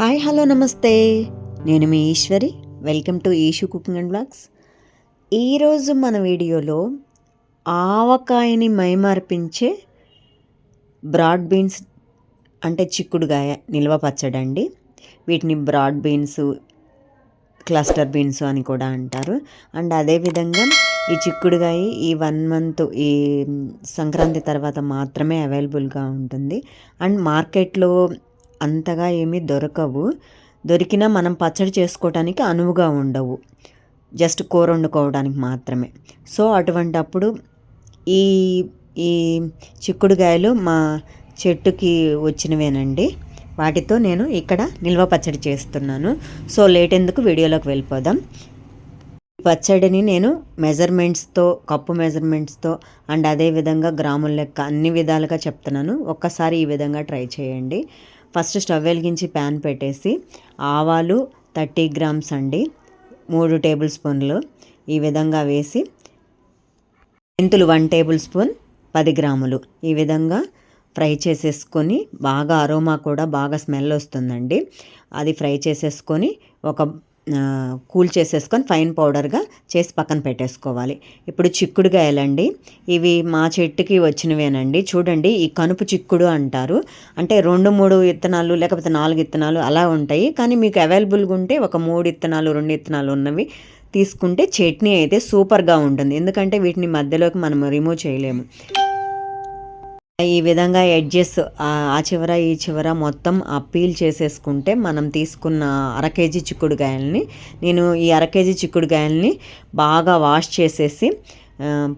Hi hello నమస్తే. నేను మీ Eshwari. Welcome to Eshu cooking and blogs ఈరోజు మన వీడియోలో ఆవకాయని మైమార్పించే బ్రాడ్ బీన్స్ అంటే చిక్కుడుగాయ నిల్వ పచ్చడండి వీటిని బ్రాడ్ బీన్స్ క్లస్టర్ బీన్స్ అని కూడా అంటారు. అండ్ అదేవిధంగా ఈ చిక్కుడుగాయ ఈ వన్ మంత్ ఈ సంక్రాంతి తర్వాత మాత్రమే అవైలబుల్గా ఉంటుంది. అండ్ మార్కెట్లో అంతగా ఏమీ దొరకవు. దొరికినా మనం పచ్చడి చేసుకోవడానికి అనువుగా ఉండవు. జస్ట్ కూర వండుకోవడానికి మాత్రమే. సో అటువంటప్పుడు ఈ ఈ చిక్కుడుగాయలు మా చెట్టుకి వచ్చినవేనండి. వాటితో నేను ఇక్కడ నిల్వ పచ్చడి చేస్తున్నాను. సో లేట్ ఎందుకు వీడియోలోకి వెళ్ళిపోదాం. పచ్చడిని నేను మెజర్మెంట్స్తో కప్పు మెజర్మెంట్స్తో అండ్ అదేవిధంగా గ్రాముల లెక్క అన్ని విధాలుగా చెప్తున్నాను. ఒక్కసారి ఈ విధంగా ట్రై చేయండి. ఫస్ట్ స్టవ్ వెలిగించి ప్యాన్ పెట్టేసి ఆవాలు థర్టీ గ్రామ్స్ అండి మూడు టేబుల్ స్పూన్లు. ఈ విధంగా వేసి మెంతులు వన్ టేబుల్ స్పూన్ పది గ్రాములు. ఈ విధంగా ఫ్రై చేసేసుకొని బాగా అరోమా కూడా బాగా స్మెల్ వస్తుందండి. అది ఫ్రై చేసేసుకొని ఒక కూల్ చేసేసుకొని ఫైన్ పౌడర్గా చేసి పక్కన పెట్టేసుకోవాలి. ఇప్పుడు చిక్కుడుగాయలండి ఇవి మా చెట్టుకి వచ్చినవేనండి. చూడండి ఈ కనుపు చిక్కుడు అంటారు. అంటే రెండు మూడు విత్తనాలు లేకపోతే నాలుగు విత్తనాలు అలా ఉంటాయి. కానీ మీకు అవైలబుల్గా ఉంటే ఒక మూడు విత్తనాలు రెండు విత్తనాలు ఉన్నవి తీసుకుంటే చట్నీ అయితే సూపర్గా ఉంటుంది. ఎందుకంటే వీటిని మధ్యలోకి మనం రిమూవ్ చేయలేము. ఈ విధంగా ఎడ్జెస్ ఆ చివర ఈ చివర మొత్తం పీల్ చేసేసుకుంటే మనం తీసుకున్న అర కేజీ చిక్కుడుకాయల్ని నేను ఈ అర కేజీ చిక్కుడుకాయల్ని బాగా వాష్ చేసేసి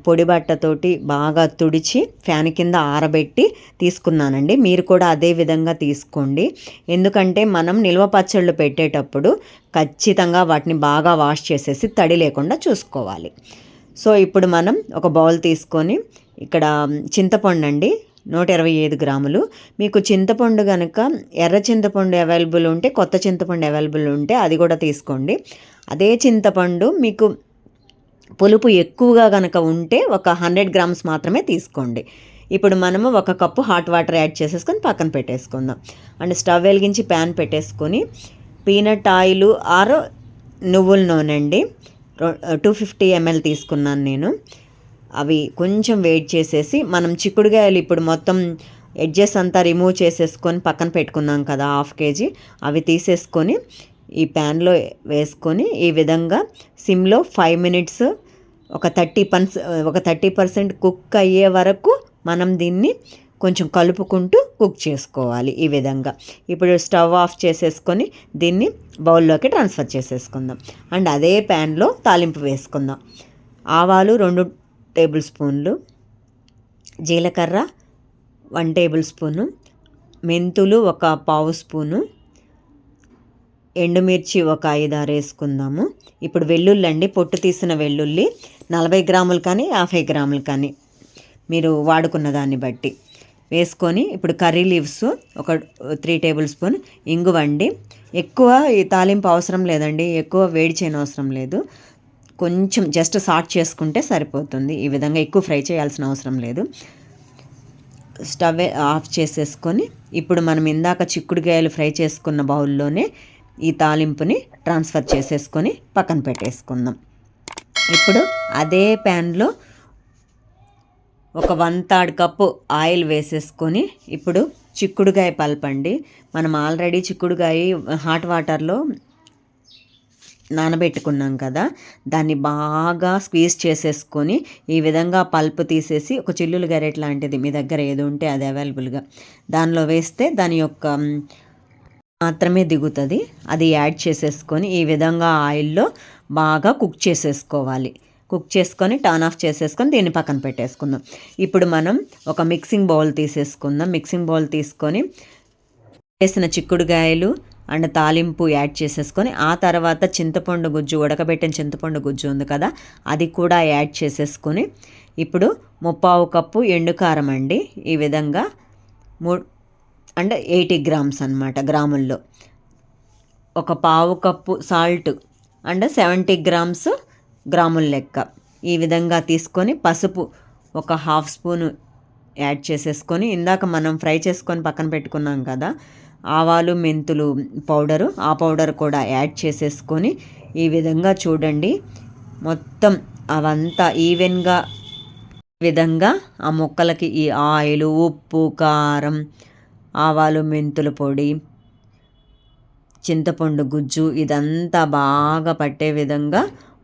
పొడి బట్టతోటి బాగా తుడిచి ఫ్యాన్ కింద ఆరబెట్టి తీసుకున్నానండి. మీరు కూడా అదే విధంగా తీసుకోండి. ఎందుకంటే మనం నిల్వ పచ్చళ్ళు పెట్టేటప్పుడు ఖచ్చితంగా వాటిని బాగా వాష్ చేసేసి తడి లేకుండా చూసుకోవాలి. సో ఇప్పుడు మనం ఒక బౌల్ తీసుకొని ఇక్కడ చింతపండు అండి నూట ఇరవై ఐదు గ్రాములు. మీకు చింతపండు కనుక ఎర్ర చింతపండు అవైలబుల్ ఉంటే కొత్త చింతపండు అవైలబుల్ ఉంటే అది కూడా తీసుకోండి. అదే చింతపండు మీకు పులుపు ఎక్కువగా కనుక ఉంటే ఒక హండ్రెడ్ గ్రామ్స్ మాత్రమే తీసుకోండి. ఇప్పుడు మనము ఒక కప్పు హాట్ వాటర్ యాడ్ చేసేసుకొని పక్కన పెట్టేసుకుందాం. అండ్ స్టవ్ వెలిగించి ప్యాన్ పెట్టేసుకొని పీనట్ ఆయిల్ ఆర్ నువ్వుల నూనె అండి. టూ ఫిఫ్టీ ఎంఎల్ తీసుకున్నాను నేను. అవి కొంచెం వెయిట్ చేసేసి మనం చిక్కుడుగాయలు ఇప్పుడు మొత్తం ఎడ్జెస్ అంతా రిమూవ్ చేసేసుకొని పక్కన పెట్టుకున్నాం కదా హాఫ్ కేజీ. అవి తీసేసుకొని ఈ ప్యాన్లో వేసుకొని ఈ విధంగా సిమ్లో ఫైవ్ మినిట్స్ ఒక థర్టీ పర్స్ ఒక థర్టీ పర్సెంట్ కుక్ అయ్యే వరకు మనం దీన్ని కొంచెం కలుపుకుంటూ కుక్ చేసుకోవాలి ఈ విధంగా. ఇప్పుడు స్టవ్ ఆఫ్ చేసేసుకొని దీన్ని బౌల్లోకి ట్రాన్స్ఫర్ చేసేసుకుందాం. అండ్ అదే ప్యాన్లో తాలింపు వేసుకుందాం. ఆవాలు రెండు టేబుల్ స్పూన్లు జీలకర్ర వన్ టేబుల్ స్పూను మెంతులు ఒక పావు స్పూను ఎండుమిర్చి ఒక ఐదారు వేసుకుందాము. ఇప్పుడు వెల్లుల్లి అండి పొట్టు తీసిన వెల్లుల్లి నలభై గ్రాములు కానీ యాభై గ్రాములు కానీ మీరు వాడుకున్న దాన్ని బట్టి వేసుకొని ఇప్పుడు కర్రీ లీవ్స్ ఒక త్రీ టేబుల్ స్పూన్ ఇంగువండి. ఎక్కువ ఈ తాలింపు అవసరం లేదండి ఎక్కువ వేడి చేయని అవసరం లేదు. కొంచెం జస్ట్ సాట్ చేసుకుంటే సరిపోతుంది. ఈ విధంగా ఎక్కువ ఫ్రై చేయాల్సిన అవసరం లేదు. స్టవ్ ఆఫ్ చేసేసుకొని ఇప్పుడు మనం ఇందాక చిక్కుడుకాయలు ఫ్రై చేసుకున్న బౌల్లోనే ఈ తాలింపుని ట్రాన్స్ఫర్ చేసేసుకొని పక్కన పెట్టేసుకుందాం. ఇప్పుడు అదే ప్యాన్లో ఒక వన్ థర్డ్ కప్పు ఆయిల్ వేసేసుకొని ఇప్పుడు చిక్కుడుకాయ పల్పండి. మనం ఆల్రెడీ చిక్కుడుకాయ హాట్ వాటర్లో నానబెట్టుకున్నాం కదా దాన్ని బాగా స్క్వీజ్ చేసేసుకొని ఈ విధంగా పల్ప్ తీసేసి ఒక చిల్లులు గరెట్ లాంటిది మీ దగ్గర ఏది ఉంటే అది అవైలబుల్గా దానిలో వేస్తే దాని యొక్క మాత్రమే దిగుతుంది. అది యాడ్ చేసేసుకొని ఈ విధంగా ఆయిల్లో బాగా కుక్ చేసేసుకోవాలి. కుక్ చేసుకొని టర్న్ ఆఫ్ చేసేసుకొని దీన్ని పక్కన పెట్టేసుకుందాం. ఇప్పుడు మనం ఒక మిక్సింగ్ బౌల్ తీసేసుకుందాం. మిక్సింగ్ బౌల్ తీసుకొని వేసిన చిక్కుడుగాయలు అండ్ తాలింపు యాడ్ చేసేసుకొని ఆ తర్వాత చింతపండు గుజ్జు ఉడకబెట్టిన చింతపండు గుజ్జు ఉంది కదా అది కూడా యాడ్ చేసేసుకొని ఇప్పుడు ముప్పావు కప్పు ఎండుకారం అండి. ఈ విధంగా మూ అండ్ ఎయిటీ గ్రామ్స్ అనమాట గ్రాముల్లో. ఒక పావు cup salt and seventy grams గ్రాముల లెక్క. ఈ విధంగా తీసుకొని పసుపు ఒక హాఫ్ స్పూను యాడ్ చేసేసుకొని ఇందాక మనం ఫ్రై చేసుకొని పక్కన పెట్టుకున్నాం కదా ఆవాలు మెంతులు పౌడరు ఆ పౌడర్ కూడా యాడ్ చేసేసుకొని ఈ విధంగా చూడండి. మొత్తం అవంతా ఈవెన్గా విధంగా ఆ ముక్కలకి ఈ ఆయిల్ ఉప్పు కారం ఆవాలు మెంతుల పొడి చింతపండు గుజ్జు ఇదంతా బాగా పట్టే విధంగా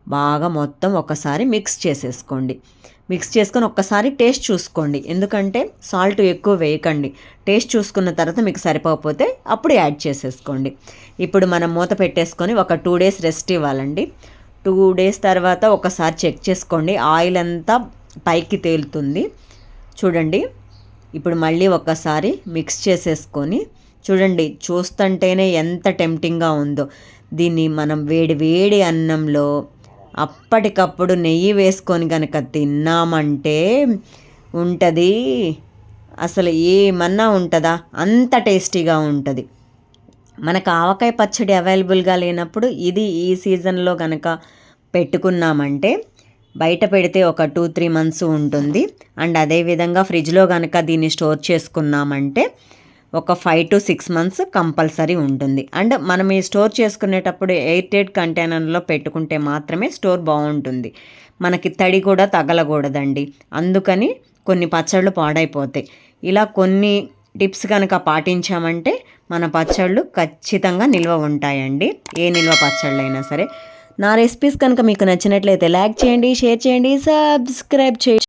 బాగా మొత్తం ఒకసారి మిక్స్ చేసేసుకోండి. మిక్స్ చేసుకొని ఒక్కసారి టేస్ట్ చూసుకోండి. ఎందుకంటే సాల్ట్ ఎక్కువ వేయకండి. టేస్ట్ చూసుకున్న తర్వాత మీకు సరిపోకపోతే అప్పుడు యాడ్ చేసేసుకోండి. ఇప్పుడు మనం మూత పెట్టేసుకొని ఒక టూ డేస్ రెస్ట్ ఇవ్వాలండి. టూ డేస్ తర్వాత ఒకసారి చెక్ చేసుకోండి. ఆయిల్ అంతా పైకి తేలుతుంది. చూడండి. ఇప్పుడు మళ్ళీ ఒకసారి మిక్స్ చేసేసుకొని చూడండి. చూస్తుంటేనే ఎంత టెంప్టింగ్గా ఉందో. దీన్ని మనం వేడి వేడి అన్నంలో అప్పటికప్పుడు నెయ్యి వేసుకొని కనుక తిన్నామంటే ఉంటుంది. అసలు ఏమన్నా ఉంటుందా? అంత టేస్టీగా ఉంటుంది. మనకు ఆవకాయ పచ్చడి అవైలబుల్గా లేనప్పుడు ఇది ఈ సీజన్లో కనుక పెట్టుకున్నామంటే బయట పెడితే ఒక టూ త్రీ మంత్స్ ఉంటుంది. అండ్ అదేవిధంగా ఫ్రిడ్జ్లో కనుక దీన్ని స్టోర్ చేసుకున్నామంటే ఒక five to six months compulsory ఉంటుంది. అండ్ మనం ఈ స్టోర్ చేసుకునేటప్పుడు ఎయిర్టెడ్ కంటైనర్లో పెట్టుకుంటే మాత్రమే స్టోర్ బాగుంటుంది. మనకి తడి కూడా తగలకూడదండి. అందుకని కొన్ని పచ్చళ్ళు పాడైపోతాయి. ఇలా కొన్ని టిప్స్ కనుక పాటించామంటే మన పచ్చళ్ళు ఖచ్చితంగా నిల్వ ఉంటాయండి. ఏ నిల్వ పచ్చళ్ళు అయినా సరే. నా రెసిపీస్ కనుక మీకు నచ్చినట్లయితే లైక్ చేయండి షేర్ చేయండి సబ్స్క్రైబ్ చేయండి.